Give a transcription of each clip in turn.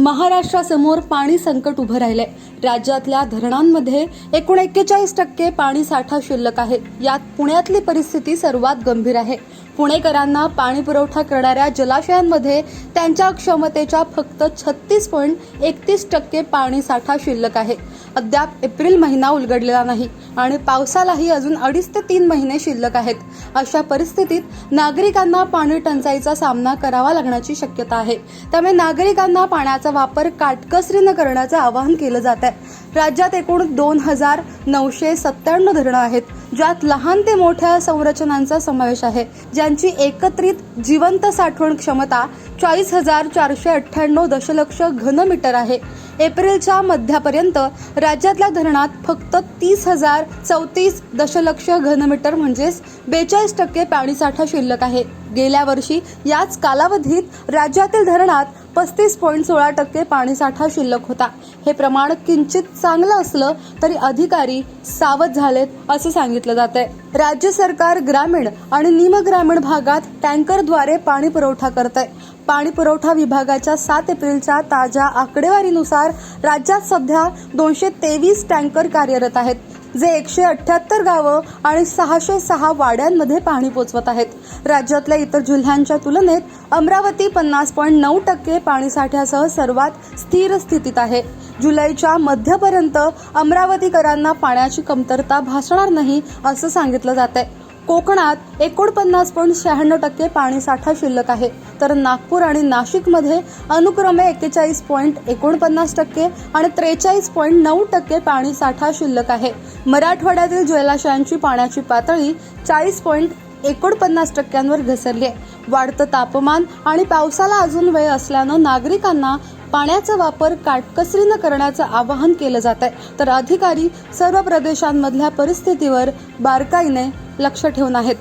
महाराष्ट्रासमोर पाणी संकट उभं राहिलंय. राज्यातल्या धरणांमध्ये एकूण एक्केचाळीस टक्के पाणी साठा शिल्लक आहे. यात पुण्यातली परिस्थिती सर्वात गंभीर आहे. पुणेकरांना पाणी पुरवठा करणाऱ्या जलाशयांमध्ये त्यांच्या क्षमतेच्या फक्त छत्तीस पॉईंट एकतीस टक्के पाणी साठा शिल्लक आहे. अद्याप एप्रिल महिना उलगडलेला नाही आणि पावसालाही अजून अडीच ते तीन महिने शिल्लक आहेत. अशा परिस्थितीत नागरिकांना पाणी टंचाईचा सामना करावा लागण्याची शक्यता आहे. त्यामुळे नागरिकांना पाण्याचा वापर काटकसरीनं करण्याचं आवाहन केलं जात आहे. राज्यात एकूण दोन हजार नऊशे सत्त्याण्णव धरणं आहेत ज्यात लहान ते मोठ्या संरचनांचा समावेश आहे ज्यांची एकत्रित जिवंत साठवण क्षमता चाळीस हजार चारशे अठ्ठ्याण्णव दशलक्ष घनमीटर आहे. एप्रिलच्या मध्यापर्यंत राज्यातल्या धरणात फक्त तीस हजार चौतीस दशलक्ष घनमीटर म्हणजेच बेचाळीस टक्के पाणीसाठा शिल्लक आहे. गेल्या वर्षी याच कालावधीत राज्यातील धरणात पस्तीस पॉईंट सोळा टक्के पाणीसाठा शिल्लक होता. हे प्रमाण किंचित चांगलं असलं तरी अधिकारी सावध झालेत असं सांगितलं जात आहे राज्य सरकार ग्रामीण आणि निमग्रामीण भागात टँकरद्वारे पाणी पुरवठा करत आहे पाणी पुरवठा विभागाच्या सात एप्रिलच्या ताज्या आकडेवारीनुसार राज्यात सध्या दोनशे तेवीस टँकर कार्यरत आहेत. जे एकशे अठ्याहत्तर गावं आणि सहाशे सहा वाड्यांमध्ये पाणी पोचवत आहेत. राज्यातल्या इतर जिल्ह्यांच्या तुलनेत अमरावती पन्नास पॉईंट नऊ टक्के पाणीसाठ्यासह सर्वात स्थिर स्थितीत आहे. जुलैच्या मध्यपर्यंत अमरावतीकरांना पाण्याची कमतरता भासणार नाही असं सांगितलं जात आहे कोकणात एकोणपन्नास पॉईंट शहाण्णव टक्के पाणीसाठा शिल्लक आहे. तर नागपूर आणि नाशिकमध्ये अनुक्रमे एक्केचाळीस पॉईंट एकोणपन्नास टक्के आणि त्रेचाळीस पॉईंट नऊ टक्के पाणीसाठा शिल्लक आहे. मराठवाड्यातील जलाशयांची पाण्याची पातळी चाळीस पॉईंट एकोणपन्नास टक्क्यांवर घसरली आहे. वाढतं तापमान आणि पावसाला अजून वेळ असल्यानं नागरिकांना पाण्याचा वापर काटकसरीनं करण्याचं आवाहन केलं जात आहे. तर अधिकारी सर्व प्रदेशांमधल्या परिस्थितीवर बारकाईने लक्ष ठेवून आहेत.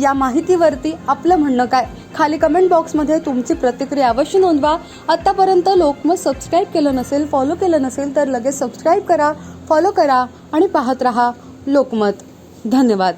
या माहितीवरती आपलं म्हणणं काय? खाली कमेंट बॉक्समध्ये तुमची प्रतिक्रिया अवश्य नोंदवा. आत्तापर्यंत लोकमत सबस्क्राईब केलं नसेल फॉलो केलं नसेल तर लगेच सबस्क्राईब करा फॉलो करा आणि पाहत रहा लोकमत. धन्यवाद.